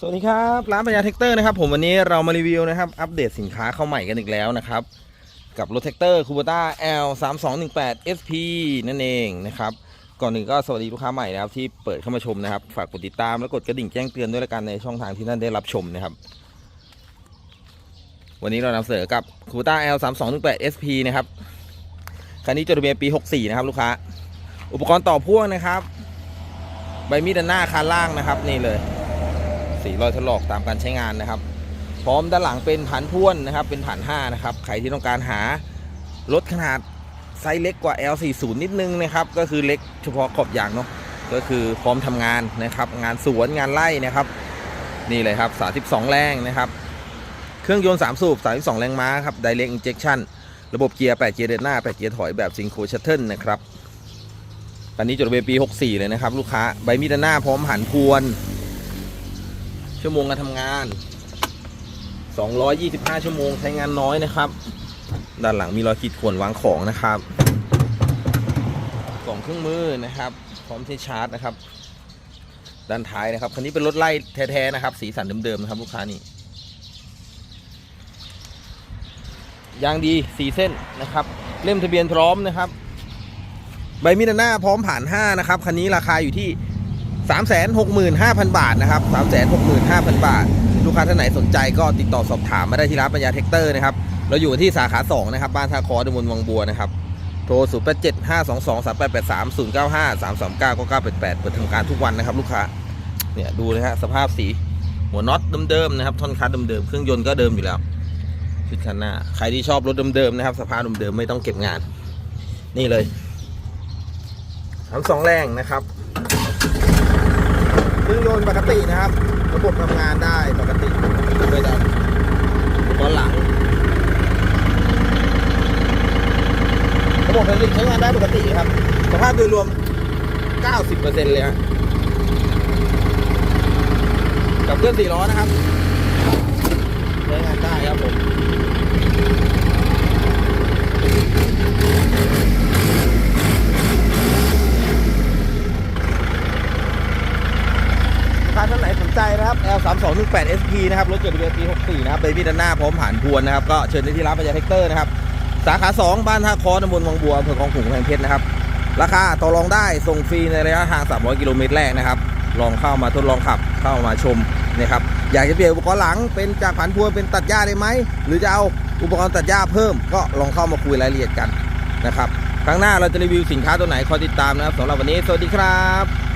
สวัสดีครับร้านปัญญาเทคเตอร์นะครับผมวันนี้เรามารีวิวนะครับอัปเดตสินค้าเข้าใหม่กันอีกแล้วนะครับ กับรถแท็กเตอร์คูเบต้า L 3 2 1 8 SP นั่นเองนะครับก่อนหนึ่งก็สวัสดีลูกค้าใหม่นะครับที่เปิดเข้ามาชมนะครับ ฝากกดติดตามและกดกระดิ่งแจ้งเตือนด้วยละกันในช่องทางที่ท่านได้รับชมนะครับ วันนี้เรานำเสนอกับคูเบต้า L 3 2 1 8 SP นะครับคันนี้จดทะเบียนปี 64 นะครับลูกค้า อุปกรณ์ต่อพ่วงนะครับ ใบมีดด้านหน้าคานล่างนะครับนี่เลย สีรอยถลอกตามการใช้งานนะครับ พร้อมด้านหลังเป็นฐานพ่วนนะครับ เป็นฐาน5นะครับใครที่ต้องการหารถขนาดไซส์เล็กกว่า L40 นิดนึงนะครับ ก็คือเล็กเฉพาะขอบยางเนาะก็คือพร้อมทำงานนะครับ งานสวนงานไร่นะครับ นี่เลยครับ 32 แรงนะครับ เครื่องยนต์ 3 สูบ 32 แรงม้าครับ Direct Injection ระบบเกียร์ 8 เกียร์เดินหน้า 8 เกียร์ถอยแบบซิงโครชัตเทิลนะครับตอนนี้จดทะเบียนปี 64 เลยนะครับ ลูกค้า ใบมีดด้านหน้าพร้อมหันพวน ชั่วโมงการทำงาน 225 ชั่วโมงใช้งานน้อยนะครับ ด้านหลังมีรอยขีดข่วนวางของนะครับกล่องเครื่องมือนะครับ พร้อมที่ชาร์จนะครับ ด้านท้ายนะครับคันนี้เป็นรถไล่แท้ๆนะครับ สีสันเดิมๆนะครับลูกค้านี่ยางดีสีเส้นนะครับ เล่มทะเบียนพร้อมนะครับ ใบมีดหน้าพร้อมผ่าน 5 นะครับ คันนี้ราคาอยู่ที่ 365,000 บาทนะครับ 365,000 บาท ลูกค้าท่านไหนสนใจก็ติดต่อสอบถามมาได้ที่ร้านปัญญาเทคเตอร์นะครับ เราอยู่ที่สาขา 2 นะครับ บ้านท่าคอตำบลวังบัวนะครับ โทร 0 8 7 5 2 2 3 8 8 3 0 9 5 3 3 9 9 9 8 8 เปิดทำการทุกวันนะครับ ลูกค้า เนี่ยดูนะฮะสภาพสีหัวน็อตเดิมๆนะครับ ท่อนคัสเดิมๆ เครื่องยนต์ก็เดิมอยู่แล้วชุดคันหน้า ใครที่ชอบรถเดิมๆนะครับ สภาพเดิมๆไม่ต้องเก็บงาน นี่เลยทั้งสองแรงนะครับ เครื่องยนต์ปกตินะครับ ระบบทำงานได้ปกติไม่ได้ตอนหลัง ระบบไฮดรอลิกใช้งานได้ปกติครับสภาพโดยรวม 90%เลยฮะกับเครื่องสี่ล้อนะครับใช้งานได้ครับผม ลูกค้าท่านไหนสน ใจนะครับ L 3 2 1 8 SP นะครับ รถจดทะเบียนปี64 นะครับเบบี้ด้านหน้าพร้อมผ่านพวนนะครับ ก็เชิญได้ที่ร้านปัญญาเทคเตอร์นะครับ สาขา 2 บ้านท่าคอตำบลวังบัวอำเภอคลองขุงกำแพงเพชรนะครับ ราคาต่อรองได้ ส่งฟรีในระยะทาง 300 กิโลเมตรแรกนะครับ ลองเข้ามาทดลองขับ เข้ามาชมนะครับ อยากจะเปลี่ยนอุปกรณ์หลังเป็นจากผ่านพวนเป็นตัดหญ้าได้ไหม หรือจะเอาอุปกรณ์ตัดหญ้าเพิ่ม ก็ลองเข้ามาคุยรายละเอียดกันนะครับ ครั้งหน้าเราจะรีวิวสินค้าตัวไหนคอยติดตามนะครับสำหรับวันนี้ สวัสดีครับ